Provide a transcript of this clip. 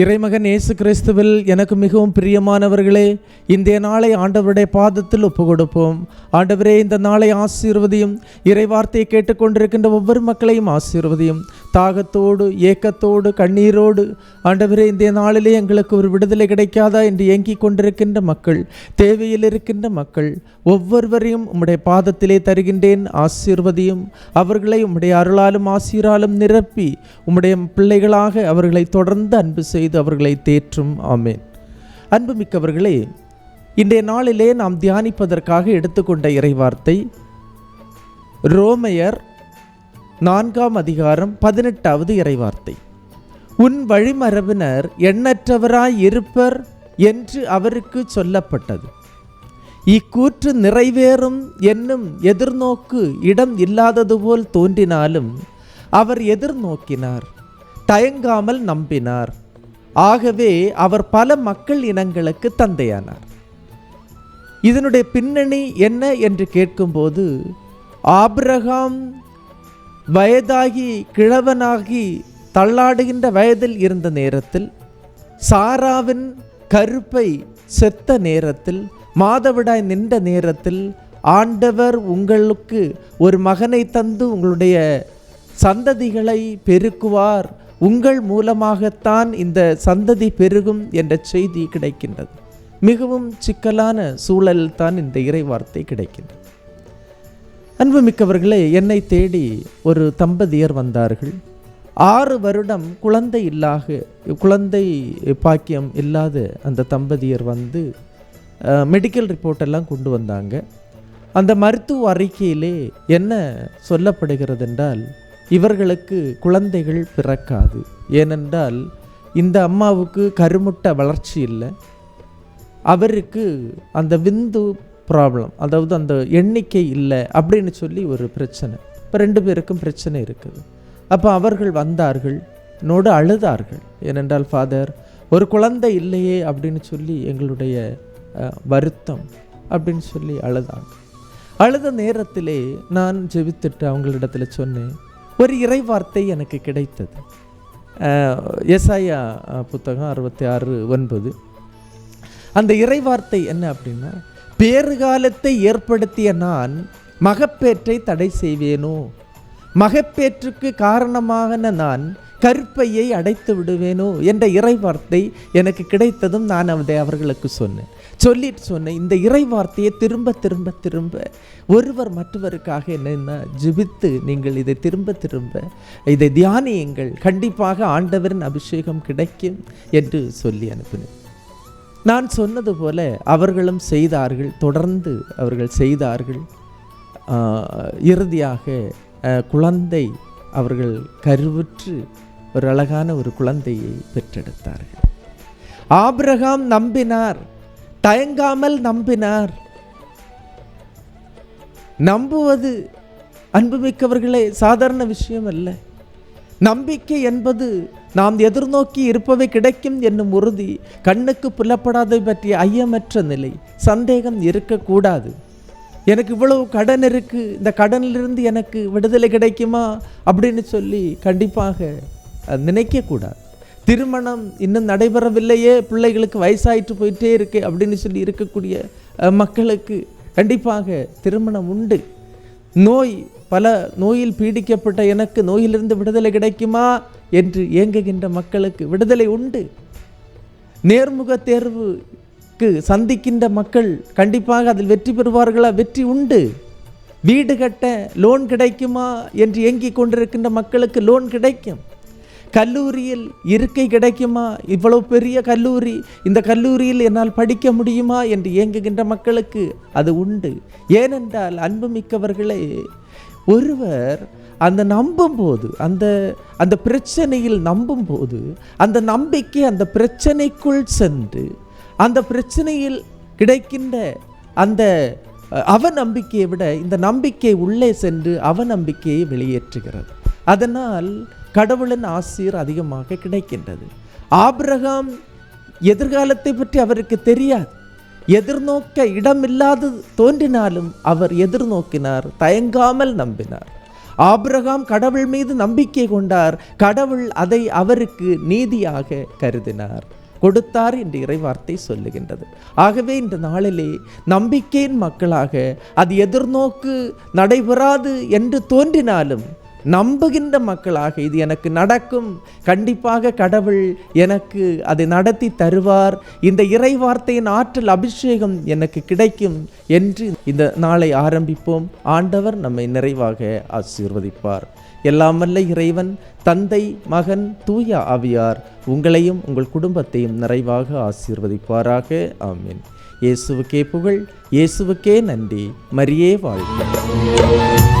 இறைமகன் இயேசு கிறிஸ்துவில் எனக்கு மிகவும் பிரியமானவர்களே இந்த நாளை ஆண்டவருடைய பாதத்தில் ஒப்பு கொடுப்போம் ஆண்டவரே இந்த நாளை ஆசீர்வதியும் இறைவார்த்தையை கேட்டுக்கொண்டிருக்கின்ற ஒவ்வொரு மக்களையும் ஆசீர்வதியும். தாகத்தோடு ஏக்கத்தோடு கண்ணீரோடு ஆண்டவரே இந்த நாளிலே எங்களுக்கு ஒரு விடுதலை கிடைக்காதா? என்று ஏங்கிக் கொண்டிருக்கின்ற மக்கள் தேவையில் இருக்கின்ற மக்கள் ஒவ்வொருவரையும் உம்முடைய பாதத்திலே தருகின்றேன் ஆசீர்வதியும் அவர்களை உம்முடைய அருளாலும் ஆசீராலும் நிரப்பி உம்முடைய பிள்ளைகளாக அவர்களை தொடர்ந்து அன்பு செய்து அவர்களை தேற்றும். ஆமேன். அன்புமிக்கவர்களே இன்றைய நாளிலே நாம் தியானிப்பதற்காக எடுத்துக்கொண்ட இறைவார்த்தை ரோமையர் நான்காம் அதிகாரம் பதினெட்டாவது இறைவார்த்தை. உன் வழிமரபினர் எண்ணற்றவராய் இருப்பர் என்று அவருக்கு சொல்லப்பட்டது. இக்கூற்று நிறைவேறும் என்னும் எதிர்நோக்கு இடம் இல்லாதது போல் தோன்றினாலும் அவர் எதிர்நோக்கினார் தயங்காமல் நம்பினார். ஆகவே அவர் பல மக்கள் இனங்களுக்கு தந்தையானார். இதனுடைய பின்னணி என்ன என்று கேட்கும்போது ஆபிரகாம் வயதாகி கிழவனாகி தள்ளாடுகின்ற வயதில் இருந்த நேரத்தில் சாராவின் கருப்பை செத்த நேரத்தில் மாதவிடாய் நின்ற நேரத்தில் ஆண்டவர் உங்களுக்கு ஒரு மகனை தந்து உங்களுடைய சந்ததிகளை பெருக்குவார். உங்கள் மூலமாகத்தான் இந்த சந்ததி பெருகும் என்ற செய்தி கிடைக்கின்றது. மிகவும் சிக்கலான சூழலில் தான் இந்த இறைவார்த்தை கிடைக்கின்றது. அன்புமிக்கவர்களே என்னை தேடி ஒரு தம்பதியர் வந்தார்கள். ஆறு வருடம் குழந்தை இல்லாக குழந்தை பாக்கியம் இல்லாத அந்த தம்பதியர் வந்து மெடிக்கல் ரிப்போர்ட் எல்லாம் கொண்டு வந்தாங்க. அந்த மருத்துவ அறிக்கையிலே என்ன சொல்லப்படுகிறது என்றால் இவர்களுக்கு குழந்தைகள் பிறக்காது. ஏனென்றால் இந்த அம்மாவுக்கு கருமுட்டை வளர்ச்சி இல்லை. அவருக்கு அந்த விந்து ப்ராப்ளம் அதாவது அந்த எண்ணிக்கை இல்லை அப்படின்னு சொல்லி ஒரு பிரச்சனை. இப்போ ரெண்டு பேருக்கும் பிரச்சனை இருக்குது. அப்போ அவர்கள் வந்தார்கள் நோடு அழுதார்கள். ஏனென்றால் ஃபாதர் ஒரு குழந்தை இல்லையே அப்படின்னு சொல்லி எங்களுடைய வருத்தம் அப்படின்னு சொல்லி அழுதாங்க. அழுத நேரத்திலே நான் ஜெபித்துட்டு அவங்களிடத்தில் சொன்னேன் ஒரு இறைவார்த்தை எனக்கு கிடைத்தது. எஸ்ஐயா புத்தகம் அறுபத்தி ஆறு ஒன்பது. அந்த இறைவார்த்தை என்ன அப்படின்னா பேறுகாலத்தை ஏற்படுத்திய நான் மகப்பேற்றை தடை செய்வேனோ? மகப்பேற்றுக்கு காரணமான நான் கற்பையை அடைத்து விடுவேனோ? என்ற இறைவார்த்தை எனக்கு கிடைத்ததும் நான் அதை அவர்களுக்கு சொன்னேன். சொல்லிட்டு சொன்னேன் இந்த இறைவார்த்தையை திரும்ப திரும்ப திரும்ப ஒருவர் மற்றவருக்காக என்னென்ன ஜிபித்து நீங்கள் இதை திரும்ப திரும்ப இதை தியானியுங்கள். கண்டிப்பாக ஆண்டவரின் அபிஷேகம் கிடைக்கும் என்று சொல்லி அனுப்பினேன். நான் சொன்னது போல அவர்களும் செய்தார்கள் தொடர்ந்து அவர்கள் செய்தார்கள். இறுதியாக குழந்தை அவர்கள் கருவுற்று ஒரு அழகான ஒரு குழந்தையை பெற்றெடுத்தார்கள். ஆபிரகாம் நம்பினார் தயங்காமல் நம்பினார். நம்புவது அன்புமிக்கவர்களே சாதாரண விஷயம் அல்ல. நம்பிக்கை என்பது நாம் எதிர்நோக்கி இருப்பவை கிடைக்கும் என்னும் உறுதி கண்ணுக்கு புலப்படாதவை பற்றிய ஐயமற்ற நிலை சந்தேகம் இருக்கக்கூடாது. எனக்கு இவ்வளவு கடன் இருக்குது இந்த கடனிலிருந்து எனக்கு விடுதலை கிடைக்குமா அப்படின்னு சொல்லி கண்டிப்பாக நினைக்கக்கூடாது. திருமணம் இன்னும் நடைபெறவில்லையே பிள்ளைகளுக்கு வயசாயிட்டு போயிட்டே இருக்கு அப்படின்னு சொல்லி இருக்கக்கூடிய மக்களுக்கு கண்டிப்பாக திருமணம் உண்டு. நோய் பல நோயில் பீடிக்கப்பட்ட எனக்கு நோயிலிருந்து விடுதலை கிடைக்குமா என்று ஏங்குகின்ற மக்களுக்கு விடுதலை உண்டு. நேர்முக தேர்வுக்கு சந்திக்கின்ற மக்கள் கண்டிப்பாக அதில் வெற்றி பெறுவார்களா? வெற்றி உண்டு. வீடு கட்ட லோன் கிடைக்குமா என்று ஏங்கிக் கொண்டிருக்கின்ற மக்களுக்கு லோன் கிடைக்கும். கல்லூரியில் இருக்கை கிடைக்குமா? இவ்வளவு பெரிய கல்லூரி இந்த கல்லூரியில் என்னால் படிக்க முடியுமா? என்று ஏங்குகின்ற மக்களுக்கு அது உண்டு. ஏனென்றால் அன்புமிக்கவர்களே ஒருவர் அந்த நம்பும்போது அந்த அந்த பிரச்சனையில் நம்பும்போது அந்த நம்பிக்கை அந்த பிரச்சனைக்குள் சென்று அந்த பிரச்சனையில் கிடைக்கின்ற அந்த அவநம்பிக்கையை விட இந்த நம்பிக்கை உள்ளே சென்று அவநம்பிக்கையை வெளியேற்றுகிறது. அதனால் கடவுளின் ஆசிர் அதிகமாக கிடைக்கின்றது. ஆபிரகாம் எதிர்காலத்தை பற்றி அவருக்கு தெரியாது. எதிர்நோக்க இடமில்லாது தோன்றினாலும் அவர் எதிர்நோக்கினார் தயங்காமல் நம்பினார். ஆபிரகாம் கடவுள் மீது நம்பிக்கை கொண்டார் கடவுள் அதை அவருக்கு நீதியாக கருதினார். கொடுத்தார் என்று இறைவார்த்தை சொல்லுகின்றது. ஆகவே இந்த நாளிலே நம்பிக்கையின் மக்களாக அது எதிர்நோக்கு நடைபெறாது என்று தோன்றினாலும் நம்புகின்ற மக்களாக இது எனக்கு நடக்கும். கண்டிப்பாக கடவுள் எனக்கு அதை நடத்தி தருவார். இந்த இறைவார்த்தையின் ஆற்றல் அபிஷேகம் எனக்கு கிடைக்கும் என்று இந்த நாளை ஆரம்பிப்போம். ஆண்டவர் நம்மை நிறைவாக ஆசீர்வதிப்பார். எல்லாம் வல்ல இறைவன் தந்தை மகன் தூய ஆவியார் உங்களையும் உங்கள் குடும்பத்தையும் நிறைவாக ஆசீர்வதிப்பாராக. ஆமீன். இயேசுவுக்கே புகழ் இயேசுவுக்கே நன்றி. மரியே வாழ்க.